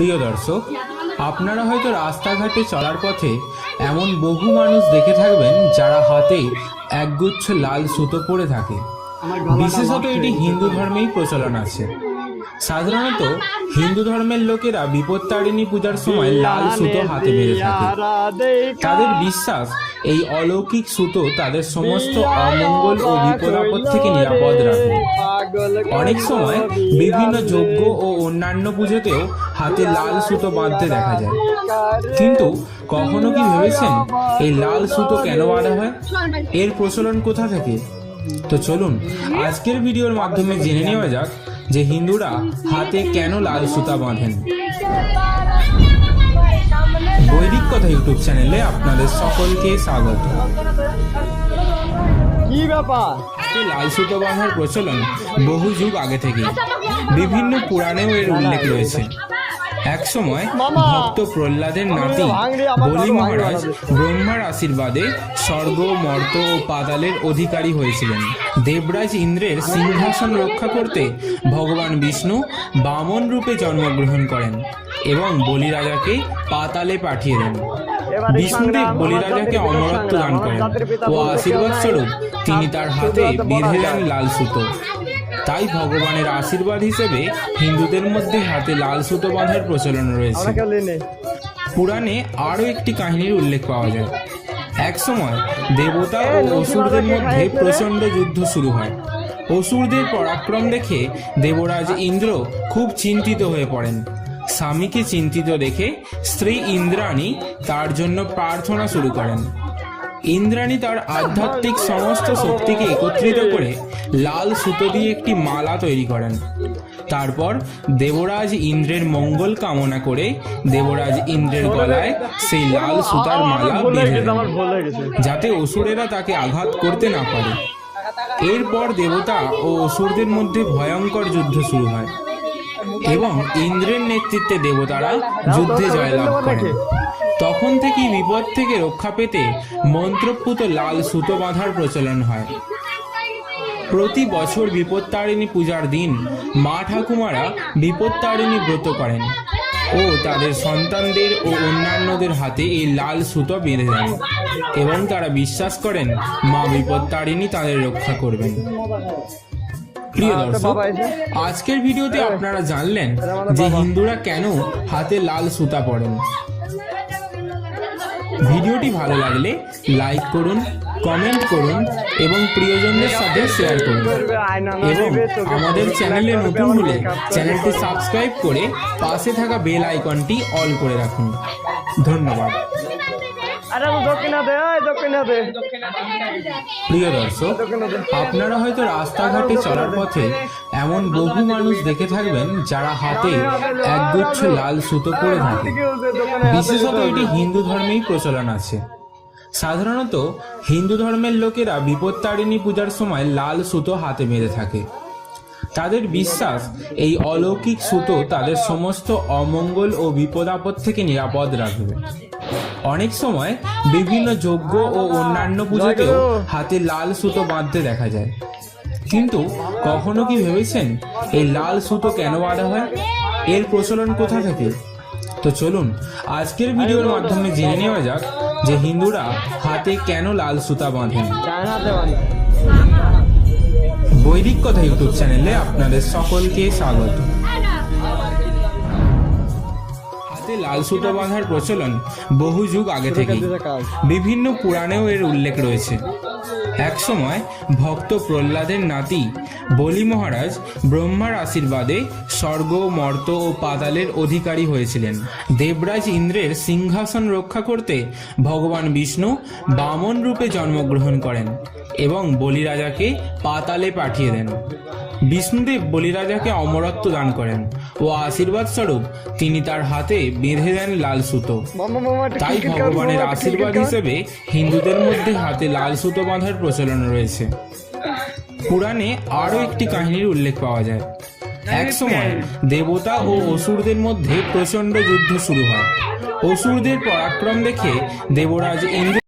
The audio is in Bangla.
প্রিয় দর্শক আপনারা হয়তো রাস্তাঘাটে চলার পথে এমন বহু মানুষ দেখে থাকবেন যারা হাতে একগুচ্ছ লাল সুতো পরে থাকে। বিশেষত এটি হিন্দু ধর্মেই প্রচলন আছে। সাধারণত হিন্দু ধর্মের লোকেরা বিপত্তারিণী পূজার সময় লাল সুতো হাতে বেঁধে থাকে। তাদের বিশ্বাস, এই অলৌকিক সুতো তাদের সমস্ত অমঙ্গল ও বিপদাপদ থেকে নিরাপদ রাখে। অনেক সময় বিভিন্ন যজ্ঞ ও অন্যান্য পুজোতেও হাতে লাল সুতো বাঁধতে দেখা যায়। কিন্তু কখনো কি ভেবেছেন এই লাল সুতো কেন বাঁধা হয়? এর প্রচলন কোথা থেকে? তো চলুন, আজকের ভিডিওর মাধ্যমে জেনে নেওয়া যাক যে হিন্দুরা হাতে কেন লাল সুতা বাঁধেন? বৈদিক কথা ইউটিউব চ্যানেলে আপনাদের সকলকে স্বাগত। কি ব্যাপার? লাল সুতো বাঁধার প্রচলন বহু যুগ আগে থেকে বিভিন্ন পুরাণেও এর উল্লেখ রয়েছে। এক সময় ভক্ত প্রহ্লাদের নাতি বলি মহারাজ ব্রহ্মার আশীর্বাদে স্বর্গ মর্ত ও পাতালের অধিকারী হয়েছিলেন। দেবরাজ ইন্দ্রের সিংহাসন রক্ষা করতে ভগবান বিষ্ণু বামন রূপে জন্মগ্রহণ করেন এবং বলি রাজাকে পাতালে পাঠিয়ে দেন। বিষ্ণুদেব বলিরাজাকে অমরত্ব দান করেন ও আশীর্বাদ স্বরূপ তিনি তার হাতে বেঁধে দেন লাল সুতো। তাই ভগবানের আশীর্বাদ হিসেবে হিন্দুদের মধ্যে হাতে লাল সুতো বাঁধার প্রচলন রয়েছে। পুরাণে আরও একটি কাহিনীর উল্লেখ পাওয়া যায়। এক সময় দেবতা ও অসুরদের মধ্যে প্রচণ্ড যুদ্ধ শুরু হয়। অসুরদের পরাক্রম দেখে দেবরাজ ইন্দ্র খুব চিন্তিত হয়ে পড়েন। স্বামীকে চিন্তিত দেখে স্ত্রী ইন্দ্রাণী তার জন্য প্রার্থনা শুরু করেন। ইন্দ্রাণী তার আধ্যাত্মিক সমস্ত শক্তিকে একত্রিত করে লাল সুতো দিয়ে একটি মালা তৈরি করেন। তারপর দেবরাজ ইন্দ্রের মঙ্গল কামনা করে দেবরাজ ইন্দ্রের গলায় সেই লাল সুতার মালা বেঁধে যাতে অসুরেরা তাকে আঘাত করতে না পারে। এরপর দেবতা ও অসুরদের মধ্যে ভয়ঙ্কর যুদ্ধ শুরু হয় এবং ইন্দ্রের নেতৃত্বে দেবতারা যুদ্ধে জয়লাভ করেন। তখন থেকেই বিপদ থেকে রক্ষা পেতে মন্ত্রপুত লাল সুতো বাঁধার প্রচলন হয়। প্রতি বছর বিপত্তারিণী পূজার দিন মা ঠাকুমারা বিপত্তারিণী ব্রত করেন ও তাদের সন্তানদের ও অন্যান্যদের হাতে এই লাল সুতো বেঁধে দেন এবং তারা বিশ্বাস করেন মা বিপত্তারিণী তাদের রক্ষা করবেন। প্রিয় দর্শক আজকের ভিডিওতে আপনারা জানলেন যে হিন্দুরা কেন হাতে লাল সুতা পরেন। ভিডিওটি ভালো লাগলে লাইক করুন কমেন্ট করুন এবং প্রিয়জনদের সাথে শেয়ার করুন। এবং আমাদের চ্যানেলে নতুন হলে চ্যানেলটি সাবস্ক্রাইব করে পাশে থাকা বেল আইকনটি অল করে রাখুন। ধন্যবাদ। প্রিয় দর্শক আপনারা হয়তো রাস্তাঘাটে চলার পথে এমন বহু মানুষ দেখে থাকবেন যারা হাতে একগুচ্ছ লাল সুতো পরে থাকে। বিশেষত এটি হিন্দু ধর্মেই প্রচলন আছে। সাধারণত হিন্দু ধর্মের লোকেরা বিপত্তারিণী পূজার সময় লাল সুতো হাতে বেঁধে থাকে। তাদের বিশ্বাস এই অলৌকিক সুতো তাদের সমস্ত অমঙ্গল ও বিপদ আপদ থেকে নিরাপদ রাখবে। অনেক সময় বিভিন্ন যজ্ঞ ও অন্যান্য পুজোতেও হাতে লাল সুতো বাঁধতে দেখা যায়। কিন্তু কখনো কি ভেবেছেন এই লাল সুতো কেন বাঁধা হয়? এর প্রচলন কোথা থেকে? তো চলুন, আজকের ভিডিওর মাধ্যমে জেনে নেওয়া যাক যে হিন্দুরা হাতে কেন লাল সুতা বাঁধেন। বৈদিক কথা ইউটিউব চ্যানেলে আপনাদের সকলকে স্বাগত। হাতে লাল সুতো বাঁধার প্রচলন বহু যুগ আগে থেকে বিভিন্ন পুরাণেও এর উল্লেখ রয়েছে। এক সময় ভক্ত প্রহ্লাদের নাতি বলি মহারাজ ব্রহ্মার আশীর্বাদে স্বর্গ মর্ত ও পাতালের অধিকারী হয়েছিলেন। দেবরাজ ইন্দ্রের সিংহাসন রক্ষা করতে ভগবান বিষ্ণু বামন রূপে জন্মগ্রহণ করেন এবং বলিরাজাকে পাতালে পাঠিয়ে দেন। বিষ্ণুদেব বলিরাজাকে অমরত্ব দান করেন ও আশীর্বাদ স্বরূপ তিনি তার হাতে বেঁধে দেন লাল সুতো। তাই ভগবানের আশীর্বাদ হিসেবে হিন্দুদের মধ্যে হাতে লাল সুতো বাঁধার প্রচলন রয়েছে। পুরাণে আরও একটি কাহিনীর উল্লেখ পাওয়া যায়। এক সময় দেবতা ও অসুরদের মধ্যে প্রচণ্ড যুদ্ধ শুরু হয়। অসুরদের পরাক্রম দেখে দেবরাজ ইন্দ্র